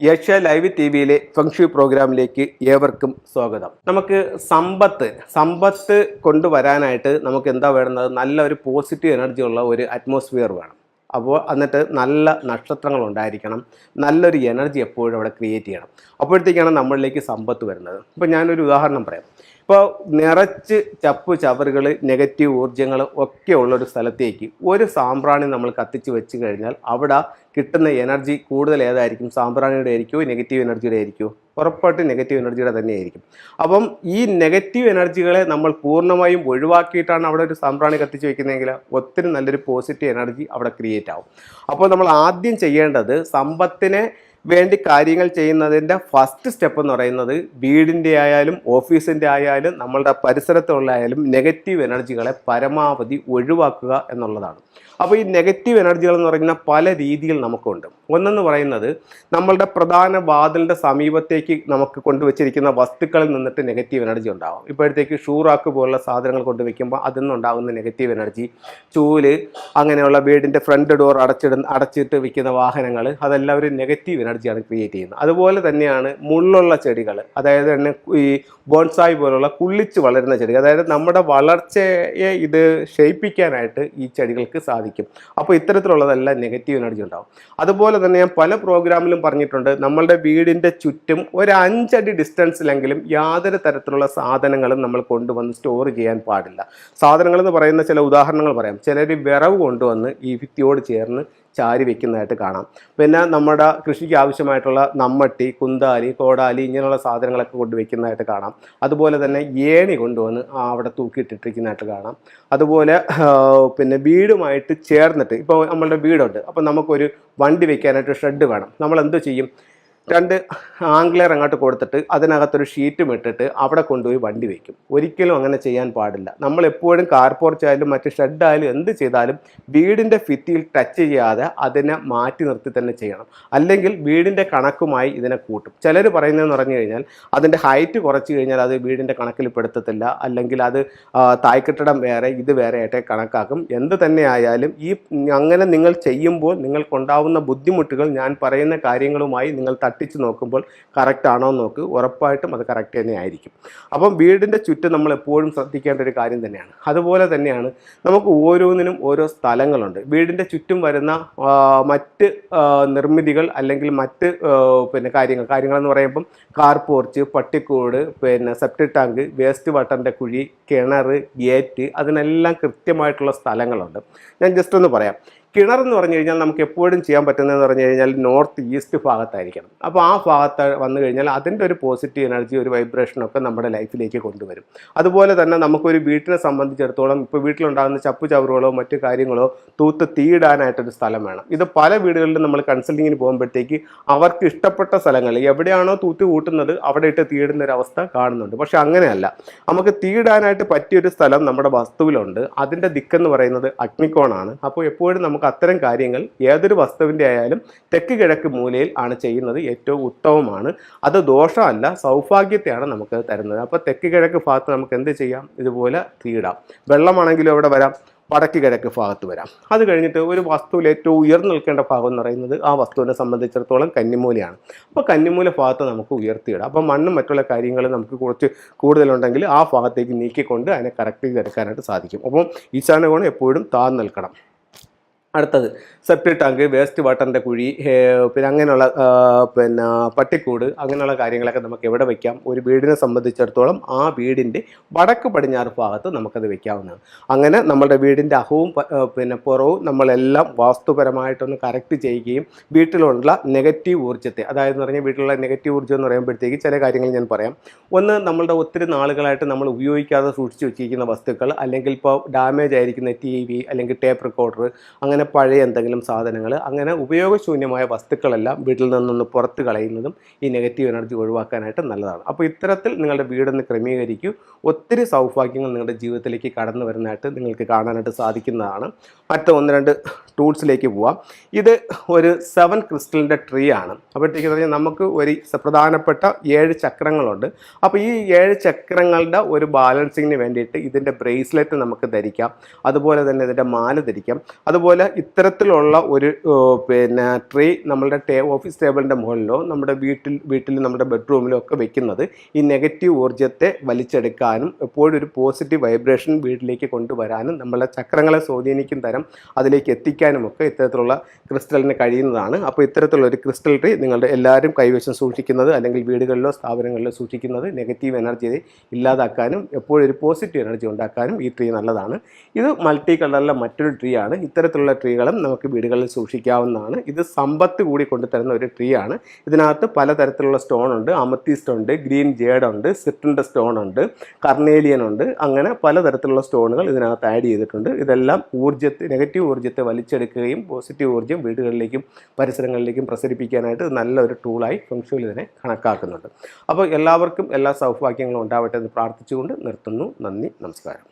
Asia live T വിയിലെ ഫംഗ്ഷി പ്രോഗ്രാമിലേക്ക് ഏവർക്കും സ്വാഗതം. നമുക്ക് സമ്പത്ത് സമ്പത്ത് കൊണ്ടുവരാനായിട്ട് നമുക്ക് എന്താ വേണ്ടത് നല്ല ഒരു പോസിറ്റീവ് എനർജി ഉള്ള ഒരു അറ്റ്മോസ്ഫിയർ വേണം. അപ്പോൾ എന്നിട്ട് നല്ല നക്ഷത്രങ്ങൾ ഉണ്ടായിരിക്കണം. നല്ലൊരു എനർജി എപ്പോഴും അവിടെ ക്രിയേറ്റ് ചെയ്യണം. അപ്പോഴത്തേക്കാണ് നമ്മളിലേക്ക് സമ്പത്ത് വരുന്നത്. ഇപ്പോൾ ഞാനൊരു ഉദാഹരണം പറയാം. ഇപ്പോൾ നിറച്ച് ചപ്പ് ചവറുകൾ നെഗറ്റീവ് ഊർജങ്ങൾ ഒക്കെ ഉള്ളൊരു സ്ഥലത്തേക്ക് ഒരു സാമ്പ്രാണി നമ്മൾ കത്തിച്ച് വെച്ച് കഴിഞ്ഞാൽ അവിടെ കിട്ടുന്ന എനർജി കൂടുതൽ ഏതായിരിക്കും? സാമ്പ്രാണിയുടെ ആയിരിക്കുമോ നെഗറ്റീവ് എനർജിയുടെ ആയിരിക്കുമോ ഉറപ്പായിട്ട് നെഗറ്റീവ് എനർജിയുടെ തന്നെയായിരിക്കും അപ്പം ഈ നെഗറ്റീവ് എനർജികളെ നമ്മൾ പൂർണമായും ഒഴിവാക്കിയിട്ടാണ് അവിടെ ഒരു സാമ്പ്രാണി കത്തിച്ച് വെക്കുന്നതെങ്കിൽ ഒത്തിരി നല്ലൊരു പോസിറ്റീവ് എനർജി അവിടെ ക്രിയേറ്റ് ആവും. അപ്പോൾ നമ്മൾ ആദ്യം ചെയ്യേണ്ടത് സമ്പത്തിനെ വേണ്ടി കാര്യങ്ങൾ ചെയ്യുന്നതിന്റെ ഫസ്റ്റ് സ്റ്റെപ്പ് എന്ന് പറയുന്നത് വീടിന്റെ ആയാലും ഓഫീസിന്റെ ആയാലും നമ്മളുടെ പരിസരത്തുള്ള ആയാലും നെഗറ്റീവ് എനർജികളെ പരമാവധി ഒഴിവാക്കുക എന്നുള്ളതാണ്. അപ്പോൾ ഈ നെഗറ്റീവ് എനർജികൾ എന്ന് പറയുന്ന പല രീതിയിൽ നമുക്കുണ്ട്. ഒന്നെന്ന് പറയുന്നത് നമ്മളുടെ പ്രധാന വാതിലിന്റെ സമീപത്തേക്ക് നമുക്ക് കൊണ്ടുവച്ചിരിക്കുന്ന വസ്തുക്കളിൽ നിന്നിട്ട് നെഗറ്റീവ് എനർജി ഉണ്ടാവും. ഇപ്പോഴത്തേക്ക് ഷൂറാക്ക് പോലുള്ള സാധനങ്ങൾ കൊണ്ടുവയ്ക്കുമ്പോൾ അതിൽ നിന്നുണ്ടാകുന്ന നെഗറ്റീവ് എനർജി ചൂൽ അങ്ങനെയുള്ള വീടിന്റെ ഫ്രണ്ട് ഡോർ അടച്ചിടുന്ന അടച്ചിട്ട് വിൽക്കുന്ന വാഹനങ്ങൾ അതെല്ലാം ഒരു നെഗറ്റീവ് എനർജിയാണ് ക്രിയേറ്റ് ചെയ്യുന്നത്. അതുപോലെ തന്നെയാണ് മുള്ളുള്ള ചെടികൾ അതായത് തന്നെ ഈ ബോൺസായി പോലുള്ള കുള്ളിച്ച് വളരുന്ന ചെടികൾ അതായത് നമ്മുടെ വളർച്ചയെ ഇത് ക്ഷയിപ്പിക്കാനായിട്ട് ഈ ചെടികൾക്ക് സാധിക്കും. അപ്പോൾ ഇത്തരത്തിലുള്ളതെല്ലാം നെഗറ്റീവ് എനർജി ഉണ്ടാവും. അതുപോലെ തന്നെ ഞാൻ പല പ്രോഗ്രാമിലും പറഞ്ഞിട്ടുണ്ട് നമ്മളുടെ വീടിന്റെ ചുറ്റും ഒരു അഞ്ചടി ഡിസ്റ്റൻസിലെങ്കിലും യാതൊരു തരത്തിലുള്ള സാധനങ്ങളും നമ്മൾ കൊണ്ടുവന്ന് സ്റ്റോർ ചെയ്യാൻ പാടില്ല. സാധനങ്ങൾ എന്ന് പറയുന്ന ചില ഉദാഹരണങ്ങൾ പറയാം. ചിലർ വിറവ് കൊണ്ടുവന്ന് ഈ ഭിത്തിയോട് ചേർന്ന് ചാരി വെക്കുന്നതായിട്ട് കാണാം. പിന്നെ നമ്മുടെ കൃഷിക്ക് ആവശ്യമായിട്ടുള്ള നമ്മട്ടി കുന്താലി കോടാലി ഇങ്ങനെയുള്ള സാധനങ്ങളൊക്കെ കൊണ്ട് വെക്കുന്നതായിട്ട് കാണാം. അതുപോലെ തന്നെ ഏണി കൊണ്ടുവന്ന് അവിടെ തൂക്കിയിട്ടിട്ടിരിക്കുന്നതായിട്ട് കാണാം. അതുപോലെ പിന്നെ വീടുമായിട്ട് ചേർന്നിട്ട് ഇപ്പോൾ നമ്മളുടെ വീടുണ്ട്. അപ്പോൾ നമുക്കൊരു വണ്ടി വെക്കാനായിട്ട് ഷെഡ് വേണം. നമ്മൾ എന്ത് ചെയ്യും? രണ്ട് ആംഗ്ലർ അങ്ങോട്ട് കൊടുത്തിട്ട് അതിനകത്തൊരു ഷീറ്റും ഇട്ടിട്ട് അവിടെ കൊണ്ടുപോയി വണ്ടി വയ്ക്കും ഒരിക്കലും അങ്ങനെ ചെയ്യാൻ പാടില്ല. നമ്മൾ എപ്പോഴും കാർ പോർച്ച് ആയാലും മറ്റ് ഷെഡായാലും എന്ത് ചെയ്താലും വീടിന്റെ ഭിത്തിയിൽ ടച്ച് ചെയ്യാതെ അതിനെ മാറ്റി നിർത്തി തന്നെ ചെയ്യണം. അല്ലെങ്കിൽ വീടിന്റെ കണക്കുമായി ഇതിനെ കൂട്ടും. ചിലർ പറയുന്നതെന്ന് പറഞ്ഞു കഴിഞ്ഞാൽ അതിന്റെ ഹൈറ്റ് കുറച്ച് കഴിഞ്ഞാൽ അത് വീടിന്റെ കണക്കിൽ പെടുത്തത്തില്ല. അല്ലെങ്കിൽ അത് തായ്ക്കെട്ടിടം വേറെ ഇത് വേറെ ആയിട്ടേ കണക്കാക്കും. എന്ത് തന്നെ ആയാലും ഈ അങ്ങനെ നിങ്ങൾ ചെയ്യുമ്പോൾ നിങ്ങൾക്കുണ്ടാവുന്ന ബുദ്ധിമുട്ടുകൾ ഞാൻ പറയുന്ന കാര്യങ്ങളുമായി നിങ്ങൾ തട്ടിച്ച് നോക്കുമ്പോൾ കറക്റ്റ് ആണോ എന്ന് നോക്ക്. ഉറപ്പായിട്ടും അത് കറക്റ്റ് തന്നെ ആയിരിക്കും. അപ്പം വീടിന്റെ ചുറ്റും നമ്മൾ എപ്പോഴും ശ്രദ്ധിക്കേണ്ട ഒരു കാര്യം തന്നെയാണ്. അതുപോലെ തന്നെയാണ് നമുക്ക് ഓരോന്നിനും ഓരോ സ്ഥലങ്ങളുണ്ട്. വീടിന്റെ ചുറ്റും വരുന്ന മറ്റ് നിർമ്മിതികൾ അല്ലെങ്കിൽ മറ്റ് പിന്നെ കാര്യങ്ങൾ കാര്യങ്ങളെന്ന് പറയുമ്പം കാർ പോർച്ച് പട്ടിക്കൂട് പിന്നെ സെപ്റ്റിക് ടാങ്ക് വേസ്റ്റ് വാട്ടറിന്റെ കുഴി കിണർ ഗേറ്റ് അതിനെല്ലാം കൃത്യമായിട്ടുള്ള സ്ഥലങ്ങളുണ്ട്. ഞാൻ ജസ്റ്റ് ഒന്ന് പറയാം. കിണർ എന്ന് പറഞ്ഞു കഴിഞ്ഞാൽ നമുക്ക് എപ്പോഴും ചെയ്യാൻ പറ്റുന്നതെന്ന് പറഞ്ഞു കഴിഞ്ഞാൽ നോർത്ത് ഈസ്റ്റ് ഭാഗത്തായിരിക്കണം. അപ്പോൾ ആ ഭാഗത്ത് വന്നു കഴിഞ്ഞാൽ അതിന്റെ ഒരു പോസിറ്റീവ് എനർജി ഒരു വൈബ്രേഷനൊക്കെ നമ്മുടെ ലൈഫിലേക്ക് കൊണ്ടുവരും. അതുപോലെ തന്നെ നമുക്കൊരു വീട്ടിനെ സംബന്ധിച്ചിടത്തോളം ഇപ്പോൾ വീട്ടിലുണ്ടാകുന്ന ചപ്പു ചവറുകളോ മറ്റു കാര്യങ്ങളോ തൂത്ത് തീയിടാനായിട്ടൊരു സ്ഥലം വേണം. ഇത് പല വീടുകളിലും നമ്മൾ കൺസൾട്ടിങ്ങിന് പോകുമ്പോഴത്തേക്ക് അവർക്ക് ഇഷ്ടപ്പെട്ട സ്ഥലങ്ങൾ എവിടെയാണോ തൂത്ത് കൂട്ടുന്നത് അവിടെ ഇട്ട് തീയിടുന്ന ഒരു അവസ്ഥ കാണുന്നുണ്ട്. പക്ഷെ അങ്ങനെയല്ല. നമുക്ക് തീയിടാനായിട്ട് പറ്റിയൊരു സ്ഥലം നമ്മുടെ വസ്തുവിലുണ്ട്. അതിന്റെ ദിക്കെന്ന് പറയുന്നത് അഗ്നിക്കോണാണ്. അപ്പോൾ എപ്പോഴും നമുക്ക് അത്തരം കാര്യങ്ങൾ ഏതൊരു വസ്തുവിന്റെ ആയാലും തെക്ക് കിഴക്ക് മൂലയിൽ ആണ് ചെയ്യുന്നത് ഏറ്റവും ഉത്തമമാണ്. അത് ദോഷമല്ല സൗഭാഗ്യത്തെയാണ് നമുക്ക് തരുന്നത്. അപ്പോൾ തെക്ക് കിഴക്ക് ഭാഗത്ത് നമുക്ക് എന്ത് ചെയ്യാം? ഇതുപോലെ തീടാം. വെള്ളമാണെങ്കിലും അവിടെ വരാം വടക്ക് കിഴക്ക് ഭാഗത്ത് വരാം. അത് കഴിഞ്ഞിട്ട് ഒരു വസ്തുവിൽ ഏറ്റവും ഉയർന്നു നിൽക്കേണ്ട ഭാഗം എന്ന് പറയുന്നത് ആ വസ്തുവിനെ സംബന്ധിച്ചിടത്തോളം കന്നിമൂലയാണ്. അപ്പോൾ കന്നിമൂല ഭാഗത്ത് നമുക്ക് ഉയർത്തിയിടാം. അപ്പോൾ മണ്ണും മറ്റുള്ള കാര്യങ്ങളും നമുക്ക് കുറച്ച് കൂടുതലുണ്ടെങ്കിൽ ആ ഭാഗത്തേക്ക് നീക്കിക്കൊണ്ട് അതിനെ കറക്റ്റ് ചെയ്തെടുക്കാനായിട്ട് സാധിക്കും. അപ്പം ഈശാനകോണം എപ്പോഴും താഴ്ന്നു നിൽക്കണം. അടുത്തത്. സെപ്റ്റിക് ടാങ്ക് വേസ്റ്റ് വാട്ടറിന്റെ കുഴി പിന്നെ അങ്ങനെയുള്ള പിന്നെ പട്ടിക്കൂട് അങ്ങനെയുള്ള കാര്യങ്ങളൊക്കെ നമുക്ക് എവിടെ വയ്ക്കാം ഒരു വീടിനെ സംബന്ധിച്ചിടത്തോളം ആ വീടിന്റെ വടക്ക് പടിഞ്ഞാറ് ഭാഗത്ത് നമുക്കത് വയ്ക്കാവുന്നതാണ് അങ്ങനെ നമ്മുടെ വീടിന്റെ അഹവും പിന്നെ പുറവും നമ്മളെല്ലാം വാസ്തുപരമായിട്ടൊന്ന് കറക്റ്റ് ചെയ്യുകയും വീട്ടിലുള്ള നെഗറ്റീവ് ഊർജത്തെ അതായത് എന്ന് പറഞ്ഞാൽ വീട്ടിലുള്ള നെഗറ്റീവ് ഊർജം എന്ന് പറയുമ്പോഴത്തേക്ക് ചില കാര്യങ്ങൾ ഞാൻ പറയാം. ഒന്ന് നമ്മളുടെ ഒത്തിരി നാളുകളായിട്ട് നമ്മൾ ഉപയോഗിക്കാതെ സൂക്ഷിച്ചു വെച്ചിരിക്കുന്ന വസ്തുക്കൾ അല്ലെങ്കിൽ ഇപ്പോൾ ഡാമേജ് ആയിരിക്കുന്ന ടി അല്ലെങ്കിൽ ടേപ്പ് റെക്കോർഡർ അങ്ങനെ പഴയ എന്തെങ്കിലും സാധനങ്ങൾ അങ്ങനെ ഉപയോഗശൂന്യമായ വസ്തുക്കളെല്ലാം വീട്ടിൽ നിന്നൊന്ന് പുറത്ത് കളയുന്നതും ഈ നെഗറ്റീവ് എനർജി ഒഴിവാക്കാനായിട്ട് നല്ലതാണ്. അപ്പോൾ ഇത്തരത്തിൽ നിങ്ങളുടെ വീടൊന്ന് ക്രമീകരിക്കൂ. ഒത്തിരി സൗഭാഗ്യങ്ങൾ നിങ്ങളുടെ ജീവിതത്തിലേക്ക് കടന്നു വരുന്നതായിട്ട് നിങ്ങൾക്ക് കാണാനായിട്ട് സാധിക്കുന്നതാണ്. മറ്റ് ഒന്ന് രണ്ട് ടൂൾസിലേക്ക് പോവാം. ഇത് ഒരു സെവൻ ക്രിസ്റ്റലിന്റെ ട്രീ ആണ് അപ്പോഴത്തേക്ക് പറഞ്ഞാൽ നമുക്ക് ഒരു പ്രധാനപ്പെട്ട ഏഴ് ചക്രങ്ങളുണ്ട്. അപ്പോൾ ഈ ഏഴ് ചക്രങ്ങളുടെ ഒരു ബാലൻസിങ്ങിന് വേണ്ടിയിട്ട് ഇതിന്റെ ബ്രേസ്ലെറ്റ് നമുക്ക് ധരിക്കാം. അതുപോലെ തന്നെ ഇതിന്റെ മാല ധരിക്കാം. അതുപോലെ ഇത്തരത്തിലുള്ള ഒരു പിന്നെ ട്രീ നമ്മളുടെ ടേ ഓഫീസ് ടേബിളിന്റെ മുകളിലോ നമ്മുടെ വീട്ടിൽ വീട്ടിൽ നമ്മുടെ ബെഡ്റൂമിലോ ഒക്കെ വെക്കുന്നത് ഈ നെഗറ്റീവ് ഊർജത്തെ വലിച്ചെടുക്കാനും എപ്പോഴും ഒരു പോസിറ്റീവ് വൈബ്രേഷൻ വീട്ടിലേക്ക് കൊണ്ടുവരാനും നമ്മളെ ചക്രങ്ങളെ സ്വാധീനിക്കും തരം അതിലേക്ക് എത്തിക്കാനും ഒക്കെ ഇത്തരത്തിലുള്ള ക്രിസ്റ്റലിന് കഴിയുന്നതാണ്. അപ്പോൾ ഇത്തരത്തിലുള്ള ഒരു ക്രിസ്റ്റൽ ട്രീ നിങ്ങളുടെ എല്ലാവരും കൈവശം സൂക്ഷിക്കുന്നത് അല്ലെങ്കിൽ വീടുകളിലോ സ്ഥാപനങ്ങളിലോ സൂക്ഷിക്കുന്നത് നെഗറ്റീവ് എനർജി ഇല്ലാതാക്കാനും എപ്പോഴും ഒരു പോസിറ്റീവ് എനർജി ഉണ്ടാക്കാനും ഈ ട്രീ നല്ലതാണ്. ഇത് മൾട്ടി കളറിലെ മറ്റൊരു ട്രീ ആണ്. ഇത്തരത്തിലുള്ള ട്രീകളും നമുക്ക് വീടുകളിൽ സൂക്ഷിക്കാവുന്നതാണ്. ഇത് സമ്പത്ത് കൂടി കൊണ്ടുതരുന്ന ഒരു ട്രീ ആണ് ഇതിനകത്ത് പലതരത്തിലുള്ള സ്റ്റോൺ ഉണ്ട്. അമത്തിസ്റ്റ് ഉണ്ട് ഗ്രീൻ ജേഡ് ഉണ്ട് സിറ്റിന്റെ സ്റ്റോൺ ഉണ്ട് കർണേലിയൻ ഉണ്ട്. അങ്ങനെ പലതരത്തിലുള്ള സ്റ്റോണുകൾ ഇതിനകത്ത് ആഡ് ചെയ്തിട്ടുണ്ട്. ഇതെല്ലാം ഊർജത്തെ നെഗറ്റീവ് ഊർജത്തെ വലിച്ചെടുക്കുകയും പോസിറ്റീവ് ഊർജം വീടുകളിലേക്കും പരിസരങ്ങളിലേക്കും പ്രസരിപ്പിക്കാനായിട്ട് നല്ലൊരു ടൂളായി ഫംഗ്ഷനിൽ ഇതിനെ കണക്കാക്കുന്നുണ്ട്. അപ്പോൾ എല്ലാവർക്കും എല്ലാ സൗഭാഗ്യങ്ങളും ഉണ്ടാവട്ടെ എന്ന് പ്രാർത്ഥിച്ചുകൊണ്ട് നിർത്തുന്നു. നന്ദി നമസ്കാരം.